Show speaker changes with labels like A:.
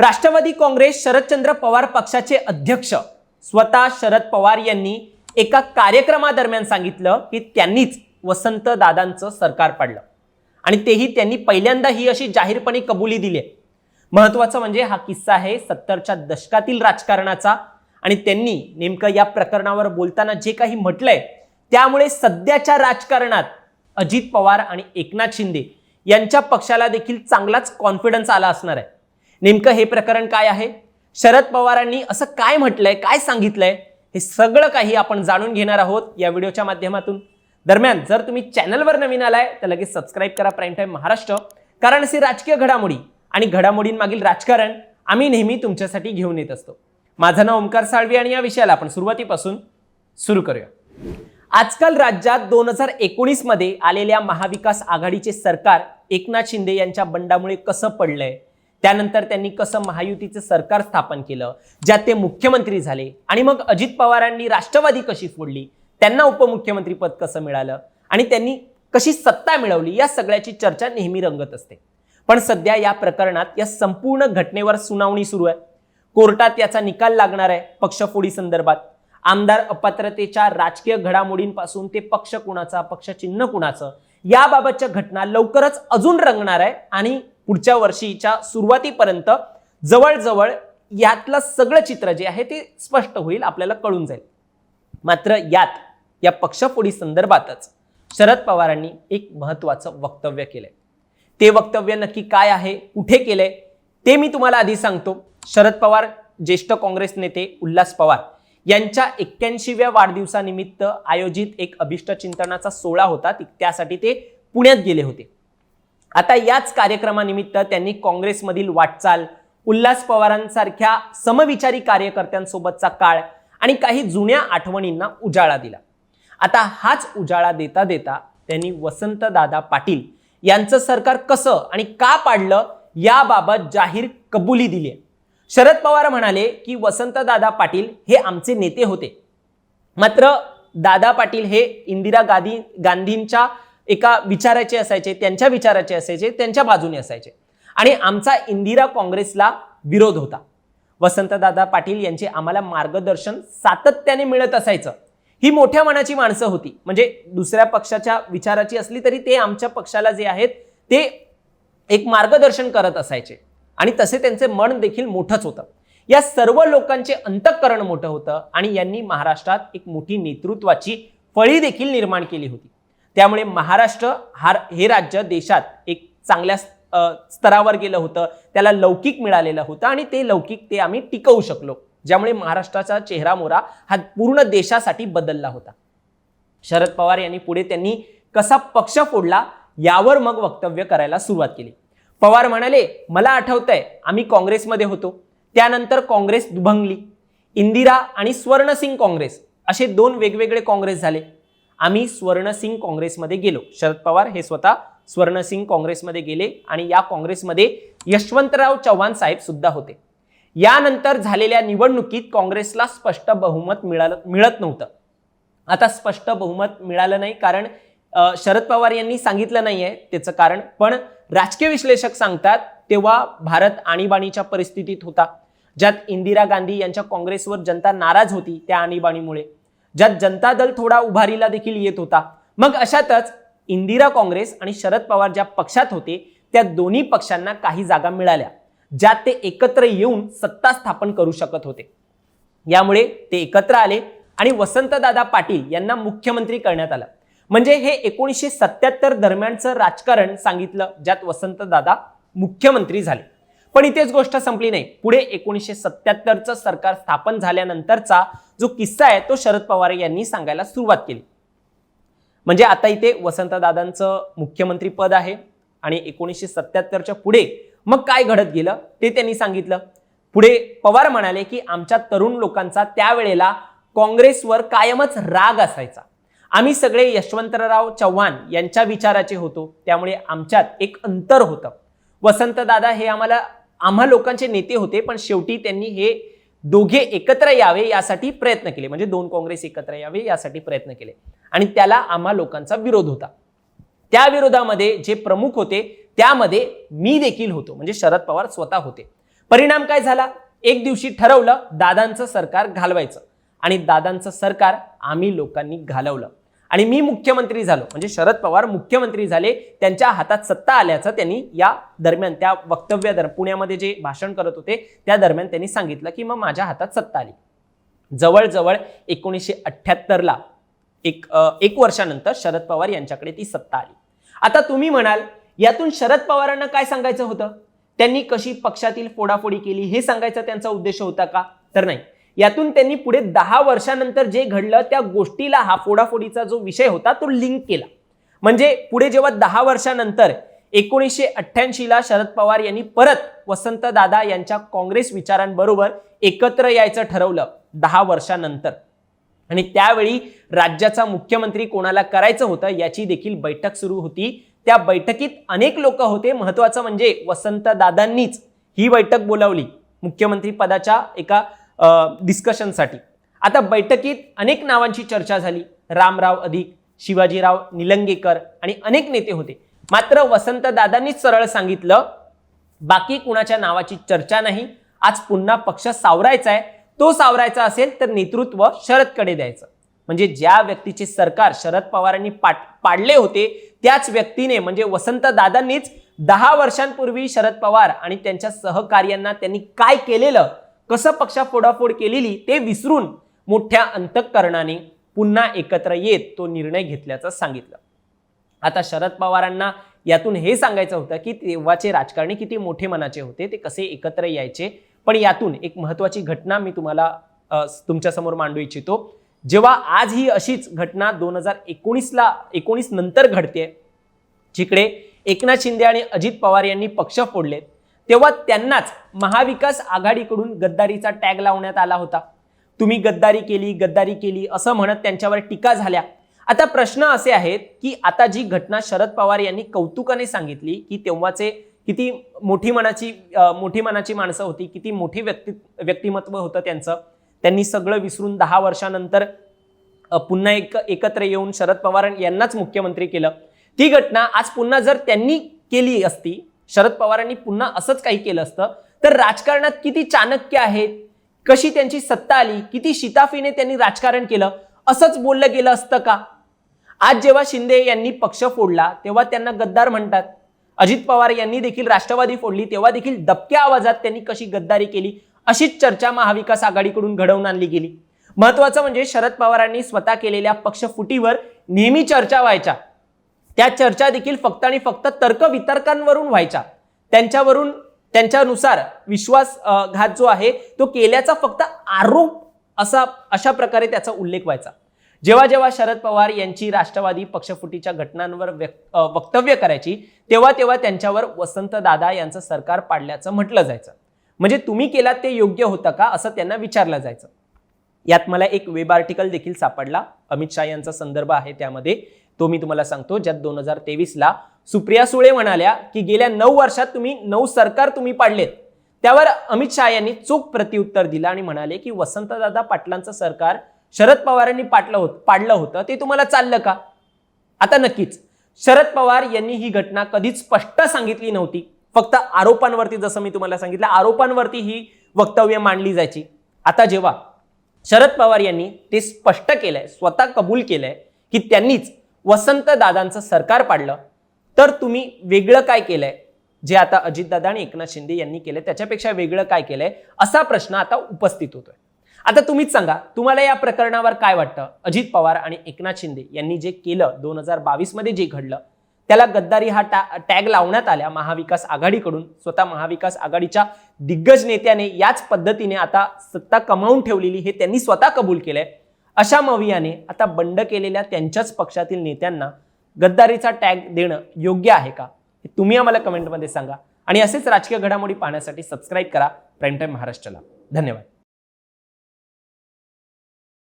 A: राष्ट्रवादी काँग्रेस शरदचंद्र पवार पक्षाचे अध्यक्ष स्वतः शरद पवार यांनी एका कार्यक्रमादरम्यान सांगितलं की त्यांनीच वसंत दादांचं सरकार पाडलं आणि तेही त्यांनी पहिल्यांदा ही अशी जाहीरपणे कबुली दिली आहे. महत्वाचं म्हणजे हा किस्सा आहे सत्तरच्या दशकातील राजकारणाचा आणि त्यांनी नेमकं या प्रकरणावर बोलताना जे काही म्हटलंय त्यामुळे सध्याच्या राजकारणात अजित पवार आणि एकनाथ शिंदे यांच्या पक्षाला देखील चांगलाच कॉन्फिडन्स आला असणार आहे नेमकं हे प्रकरण काय आहे? शरद पवारांनी असं काय म्हटलंय काय सांगितलंय हे सगळं काही आपण जाणून घेणार आहोत या व्हिडिओच्या माध्यमातून. दरम्यान जर तुम्ही चॅनलवर नवीन आलाय तर लगेच सबस्क्राईब करा प्राईम टाईम महाराष्ट्र. कारण असे राजकीय घडामोडी आणि घडामोडींमागील राजकारण आम्ही नेहमी तुमच्यासाठी घेऊन येत असतो. माझं नाव ओंकार साळवी आणि या विषयाला आपण सुरुवातीपासून सुरू करूया. आजकाल राज्यात दोन हजार एकोणीसमध्ये आलेल्या महाविकास आघाडीचे सरकार एकनाथ शिंदे यांच्या बंडामुळे कसं पडलंय? त्यानंतर त्यांनी कसं महायुतीचं सरकार स्थापन केलं ज्यात ते मुख्यमंत्री झाले. आणि मग अजित पवारांनी राष्ट्रवादी कशी फोडली? त्यांना उपमुख्यमंत्री पद कसं मिळालं? आणि त्यांनी कशी सत्ता मिळवली? या सगळ्याची चर्चा नेहमी रंगत असते. पण सध्या या प्रकरणात या संपूर्ण घटनेवर सुनावणी सुरू आहे. कोर्टात याचा निकाल लागणार आहे पक्षफोडी संदर्भात. आमदार अपात्रतेच्या राजकीय घडामोडींपासून ते पक्ष कुणाचा पक्ष चिन्ह कुणाचं याबाबतच्या घटना लवकरच अजून रंगणार आहे आणि पुढच्या वर्षीच्या सुरुवातीपर्यंत जवळजवळ यातलं सगळं चित्र जे आहे ते स्पष्ट होईल आपल्याला कळून जाईल. मात्र यात या पक्षफोडी संदर्भातच शरद पवारांनी एक महत्वाचं वक्तव्य केलंय. ते वक्तव्य नक्की काय आहे कुठे केलंय ते मी तुम्हाला आधी सांगतो. शरद पवार ज्येष्ठ काँग्रेस नेते उल्हास पवार यांच्या एक्क्याऐंशीव्या वाढदिवसानिमित्त आयोजित एक अभिष्ट चिंतनाचा सोहळा होता त्यासाठी ते पुण्यात गेले होते. आता याच कार्यक्रमानिमित्त त्यांनी काँग्रेसमधील वाटचाल उल्हास पवारांसारख्या समविचारी कार्यकर्त्यांसोबतचा काळ आणि काही जुन्या आठवणींना उजाळा दिला. आता हाच उजाळा देता देता त्यांनी वसंतदादा पाटील यांचं सरकार कसं आणि का पाडलं याबाबत जाहीर कबुली दिली शरद पवार म्हणाले की वसंतदादा पाटील हे आमचे नेते होते. मात्र दादा पाटील हे इंदिरा गांधी गांधींच्या एका विचाराचे असायचे त्यांच्या विचाराचे असायचे त्यांच्या बाजूने असायचे. आणि आमचा इंदिरा काँग्रेसला विरोध होता. वसंतदादा पाटील यांचे आम्हाला मार्गदर्शन सातत्याने मिळत असायचं. ही मोठ्या मनाची माणसं होती. म्हणजे दुसऱ्या पक्षाच्या विचाराची असली तरी ते आमच्या पक्षाला जे आहेत ते एक मार्गदर्शन करत असायचे. आणि तसे त्यांचे मन देखील मोठंच होतं. या सर्व लोकांचे अंतःकरण मोठं होतं आणि यांनी महाराष्ट्रात एक मोठी नेतृत्वाची फळी देखील निर्माण केली होती. त्यामुळे महाराष्ट्र हा हे राज्य देशात एक चांगल्या स्तरावर गेलं होतं. त्याला लौकिक मिळालेलं होतं आणि ते लौकिक ते आम्ही टिकवू शकलो. ज्यामुळे महाराष्ट्राचा चेहरा मोरा हा पूर्ण देशासाठी बदलला होता. शरद पवार यांनी पुढे त्यांनी कसा पक्ष फोडला यावर मग वक्तव्य करायला सुरुवात केली. पवार म्हणाले मला आठवतंय आम्ही काँग्रेसमध्ये होतो. त्यानंतर काँग्रेस दुभंगली इंदिरा आणि स्वर्णसिंग काँग्रेस असे दोन वेगवेगळे काँग्रेस झाले. आम्ही स्वर्णसिंग काँग्रेसमध्ये गेलो. शरद पवार हे स्वतः स्वर्णसिंग काँग्रेसमध्ये गेले आणि या काँग्रेसमध्ये यशवंतराव चव्हाण साहेब सुद्धा होते. यानंतर झालेल्या निवडणुकीत काँग्रेसला स्पष्ट बहुमत मिळालं मिळत नव्हतं. आता स्पष्ट बहुमत मिळालं नाही कारण शरद पवार यांनी सांगितलं नाही आहे त्याचं कारण. पण राजकीय विश्लेषक सांगतात तेव्हा भारत आणीबाणीच्या परिस्थितीत होता. ज्यात इंदिरा गांधी यांच्या काँग्रेसवर जनता नाराज होती त्या आणीबाणीमुळे. ज्यात जनता दल थोडा उभारीला देखील येत होता. मग अशातच इंदिरा काँग्रेस आणि शरद पवार ज्या पक्षात होते त्या दोन्ही पक्षांना काही जागा मिळाल्या ज्यात ते एकत्र येऊन सत्ता स्थापन करू शकत होते. यामुळे ते एकत्र आले आणि वसंतदादा पाटील यांना मुख्यमंत्री करण्यात आलं. म्हणजे हे एकोणीसशे सत्याहत्तर दरम्यानचं राजकारण सांगितलं ज्यात वसंतदादा मुख्यमंत्री झाले. पण इथेच गोष्ट संपली नाही. पुढे एकोणीसशे सत्याहत्तरचं सरकार स्थापन झाल्यानंतरचा जो किस्सा आहे तो शरद पवार यांनी सांगायला सुरुवात केली. म्हणजे आता इथे वसंतदादांचं मुख्यमंत्री पद आहे आणि एकोणीसशे सत्याहत्तरच्या पुढे मग काय घडत गेलं ते त्यांनी सांगितलं. पुढे पवार म्हणाले की आमच्या तरुण लोकांचा त्यावेळेला काँग्रेसवर कायमच राग असायचा. आम्ही सगळे यशवंतराव चव्हाण यांच्या विचाराचे होतो. त्यामुळे आमच्यात एक अंतर होतं. वसंतदादा हे आम्हाला आम्हा लोकांचे नेते होते पण शेवटी त्यांनी हे दोघे एकत्र यावे यासाठी प्रयत्न केले. म्हणजे दोन काँग्रेस एकत्र यावे यासाठी प्रयत्न केले. आणि त्याला आम्हा लोकांचा विरोध होता. त्या विरोधामध्ये जे प्रमुख होते त्यामध्ये मी देखील होतो. म्हणजे शरद पवार स्वतः होते. परिणाम काय झाला? एक दिवशी ठरवलं दादांचं सरकार घालवायचं. आणि दादांचं सरकार आम्ही लोकांनी घालवलं. आणि मी मुख्यमंत्री झालो. म्हणजे शरद पवार मुख्यमंत्री झाले. त्यांच्या हातात सत्ता आल्याचं त्यांनी या दरम्यान त्या वक्तव्या दर पुण्यामध्ये जे भाषण करत होते त्या दरम्यान त्यांनी सांगितलं की मग माझ्या हातात सत्ता आली. जवळजवळ एकोणीसशे अठ्ठ्याहत्तरला एक एक वर्षानंतर शरद पवार यांच्याकडे ती सत्ता आली. आता तुम्ही म्हणाल यातून शरद पवारांना काय सांगायचं होतं? त्यांनी कशी पक्षातील फोडाफोडी केली हे सांगायचा त्यांचा उद्देश होता का? तर नाही. यातून त्यांनी पुढे दहा वर्षानंतर जे घडलं त्या गोष्टीला हा फोडाफोडीचा जो विषय होता तो लिंक केला. म्हणजे पुढे जेव्हा दहा वर्षानंतर एकोणीसशे अठ्ठ्याऐंशीला शरद पवार यांनी परत वसंतदादा यांच्या काँग्रेस विचारांबरोबर एकत्र यायचं ठरवलं दहा वर्षानंतर. आणि त्यावेळी राज्याचा मुख्यमंत्री कोणाला करायचं होतं याची देखील बैठक सुरू होती. त्या बैठकीत अनेक लोक होते. महत्वाचं म्हणजे वसंतदादांनीच ही बैठक बोलावली. मुख्यमंत्री पदाच्या एका डिस्कशनसाठी आता बैठकीत अनेक नावांची चर्चा झाली. रामराव अधिक शिवाजीराव निलंगेकर आणि अनेक नेते होते. मात्र वसंतदादांनीच सरळ सांगितलं बाकी कुणाच्या नावाची चर्चा नाही. आज पुन्हा पक्ष सावरायचा आहे. तो सावरायचा असेल तर नेतृत्व शरदकडे द्यायचं. म्हणजे ज्या व्यक्तीचे सरकार शरद पवारांनी पाट पाडले होते त्याच व्यक्तीने म्हणजे वसंतदादांनीच दहा वर्षांपूर्वी शरद पवार आणि त्यांच्या सहकार्यांना त्यांनी काय केलेलं कसं पक्षा फोडाफोड केलेली ते विसरून मोठ्या अंतःकरणाने पुन्हा एकत्र येत तो निर्णय घेतल्याचं सांगितलं. आता शरद पवारांना यातून हे सांगायचं होतं की तेव्हाचे राजकारणी किती मोठे मनाचे होते ते कसे एकत्र यायचे? पण यातून एक महत्वाची घटना मी तुम्हाला तुमच्यासमोर मांडू इच्छितो. जेव्हा आज ही अशीच घटना दोन हजार एकोणीसला एकोणीस नंतर घडते जिकडे एकनाथ शिंदे आणि अजित पवार यांनी पक्ष फोडले तेव्हा त्यांनाच महाविकास आघाडीकडून गद्दारीचा टॅग लावण्यात आला होता. तुम्ही गद्दारी केली गद्दारी केली असं म्हणत त्यांच्यावर टीका झाल्या. आता प्रश्न असे आहेत की आता जी घटना शरद पवार यांनी कौतुकाने सांगितली की तेव्हाचे किती मोठी मनाची मोठी मनाची माणसं होती किती मोठी व्यक्ती व्यक्तिमत्व होतं त्यांचं त्यांनी सगळं विसरून दहा वर्षानंतर पुन्हा एक एकत्र येऊन शरद पवार यांनाच मुख्यमंत्री केलं. ती घटना आज पुन्हा जर त्यांनी केली असती शरद पवारांनी पुन्हा असंच काही केलं असतं. तर राजकारणात किती चाणक्य आहेत कशी त्यांची सत्ता आली? किती शिताफीने त्यांनी राजकारण केलं? असंच बोललं गेलं असतं का? आज जेव्हा शिंदे यांनी पक्ष फोडला तेव्हा त्यांना गद्दार म्हणतात. अजित पवार यांनी देखील राष्ट्रवादी फोडली तेव्हा देखील दबक्या आवाजात त्यांनी कशी गद्दारी केली? अशीच चर्चा महाविकास आघाडीकडून घडवून आणली गेली. महत्वाचं म्हणजे शरद पवारांनी स्वतः केलेल्या पक्षफुटीवर नेहमी चर्चा व्हायच्या. त्या चर्चा देखील फक्त आणि फक्त तर्क वितर्कांवरून व्हायच्या. त्यांच्यावरून त्यांच्यानुसार विश्वासघात जो आहे तो केल्याचा फक्त आरोप असा अशा प्रकारे त्याचा उल्लेख व्हायचा. जेव्हा जेव्हा शरद पवार यांची राष्ट्रवादी पक्षफुटीच्या घटनांवर व्यक्त- वक्तव्य करायची तेव्हा तेव्हा त्यांच्यावर वसंतदादा यांचं सरकार पाडल्याचं म्हटलं जायचं. म्हणजे तुम्ही केलात ते योग्य होतं का असं त्यांना विचारलं जायचं. यात मला एक वेब आर्टिकल देखील सापडला. अमित शाह यांचा संदर्भ आहे त्यामध्ये. तो मी तुम्हाला सांगतो ज्यात दोन हजार तेवीसला सुप्रिया सुळे म्हणाल्या की गेल्या नऊ वर्षात तुम्ही नऊ सरकार तुम्ही पाडलेत. त्यावर अमित शहा यांनी चोख प्रत्युत्तर दिलं आणि म्हणाले की वसंतदादा पाटलांचं सरकार शरद पवारांनी पाटलं होत पाडलं होतं ते तुम्हाला चाललं का? आता नक्कीच शरद पवार यांनी ही घटना कधीच स्पष्ट सांगितली नव्हती. फक्त आरोपांवरती जसं मी तुम्हाला सांगितलं आरोपांवरती ही वक्तव्य मांडली जायची. आता जेव्हा शरद पवार यांनी ते स्पष्ट केलंय स्वतः कबूल केलंय की त्यांनीच वसंत दादांचं सरकार पाडलं तर तुम्ही वेगळं काय केलंय? जे आता अजितदादा आणि एकनाथ शिंदे यांनी केलंय त्याच्यापेक्षा वेगळं काय केलंय? असा प्रश्न आता उपस्थित होतोय. आता तुम्हीच सांगा तुम्हाला या प्रकरणावर काय वाटतं? अजित पवार आणि एकनाथ शिंदे यांनी जे केलं दोन हजार बावीसमध्ये जे घडलं त्याला गद्दारी हा टॅ टॅग लावण्यात आल्या महाविकास आघाडीकडून. स्वतः महाविकास आघाडीच्या दिग्गज नेत्याने याच पद्धतीने आता सत्ता कमावून ठेवलेली हे त्यांनी स्वतः कबूल केलंय. अशा मवियाने आता बंड केलेल्या त्यांच्याच पक्षातील नेत्यांना गद्दारीचा टॅग देणं योग्य आहे का? हे तुम्ही आम्हाला कमेंटमध्ये सांगा. आणि असेच राजकीय घडामोडी पाहण्यासाठी सबस्क्राईब करा. प्राईम टाईम महाराष्ट्राला. धन्यवाद.